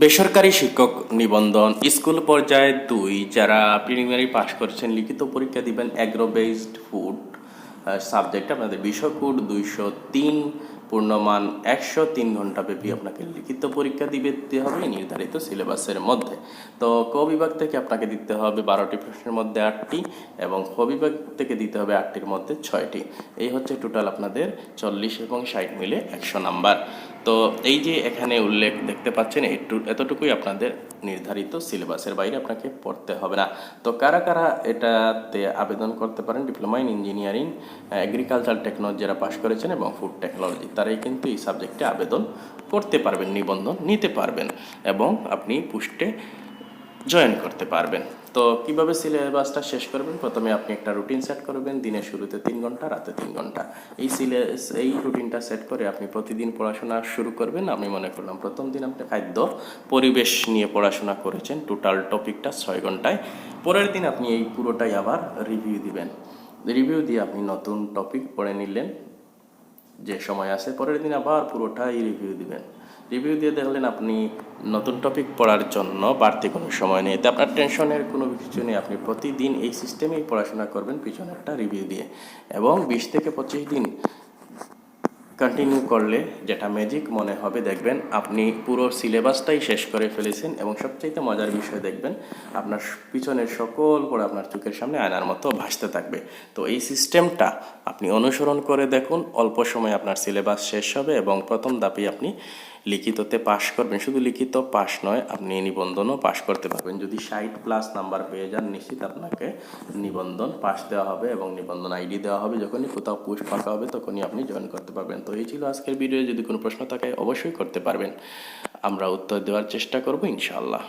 বেসরকারি শিক্ষক নিবন্ধন, স্কুল পর্যায়ে দুই, যারা প্রিলিমিনারি পাশ করেছেন, লিখিত পরীক্ষা দিবেন অ্যাগ্রো বেসড ফুড সাবজেক্ট আপনাদের বিষয় কোড দুইশো তিন, পূর্ণমান একশো তিন ঘণ্টা ব্যাপী আপনাকে লিখিত পরীক্ষা দিবে, দিতে হবে নির্ধারিত সিলেবাসের মধ্যে। তো ক বিভাগ থেকে আপনাকে দিতে হবে বারোটি প্রশ্নের মধ্যে আটটি এবং খ বিভাগ থেকে দিতে হবে আটটির মধ্যে ছয়টি। এই হচ্ছে টোটাল আপনাদের চল্লিশ এবং ষাট মিলে একশো নাম্বার। তো এই যে এখানে উল্লেখ দেখতে পাচ্ছেন একটু এতটুকুই আপনাদের নির্ধারিত সিলেবাসের বাইরে আপনাকে পড়তে হবে না। তো কারা কারা এটাতে আবেদন করতে পারেন? Diploma in engineering agriculture technology যারা পাশ করেছেন এবং ফুড টেকনোলজি তারাই কিন্তু এই সাবজেক্টে আবেদন করতে পারবেন, নিবন্ধন নিতে পারবেন এবং আপনি পুষ্টে জয়েন করতে পারবেন। তো কীভাবে সিলেবাসটা শেষ করবেন? প্রথমে আপনি একটা রুটিন সেট করবেন, দিনের শুরুতে তিন ঘণ্টা, রাতে তিন ঘণ্টা। এই সিলে, এই রুটিনটা সেট করে আপনি প্রতিদিন পড়াশোনা শুরু করবেন। আমি মনে করলাম প্রথম দিন আপনি খাদ্য, পরিবেশ নিয়ে পড়াশোনা করেছেন। টোটাল টপিকটা ছয় ঘন্টায়। পরের দিন আপনি এই পুরোটাই আবার রিভিউ দিবেন। রিভিউ দিয়ে আপনি নতুন টপিক পড়ে নিলেন। যে সময় আছে, পরের দিন আবার পুরোটাই রিভিউ দিবেন। রিভিউ দিয়ে দেখলেন আপনি নতুন টপিক পড়ার জন্য বাড়তি কোনো সময় নেই। এতে আপনার টেনশনের কোনো কিছু নেই। আপনি প্রতিদিন এই সিস্টেমেই পড়াশোনা করবেন পিছনে একটা রিভিউ দিয়ে। এবং বিশ থেকে পঁচিশ দিন কন্টিনিউ করলে যেটা ম্যাজিক মনে হবে, দেখবেন আপনি পুরো সিলেবাসটাই শেষ করে ফেলেছেন এবং সবচাইতে মজার বিষয় দেখবেন, আপনার পিছনের সকল পড়ে আপনার চোখের সামনে আয়নার মতো ভাসতে থাকবে। তো এই সিস্টেমটা আপনি অনুসরণ করে দেখুন। অল্প সময় আপনার সিলেবাস শেষ হবে এবং প্রথম ধাপে আপনি লিখিততে পাশ করবেন। শুধু লিখিত পাশ নয়, আপনি নিবন্ধনও পাশ করতে পারবেন। যদি ষাট প্লাস নাম্বার পেয়ে যান, নিশ্চিত আপনাকে নিবন্ধন পাশ দেওয়া হবে এবং নিবন্ধন আইডি দেওয়া হবে। যখনই কোথাও পুশ ফাঁকা হবে, তখনই আপনি জয়েন করতে পারবেন। তো এই ছিল আজকের ভিডিও যদি কোনো প্রশ্ন থাকে, অবশ্যই করতে পারবেন। আমরা উত্তর দেওয়ার চেষ্টা করব, ইনশাআল্লাহ।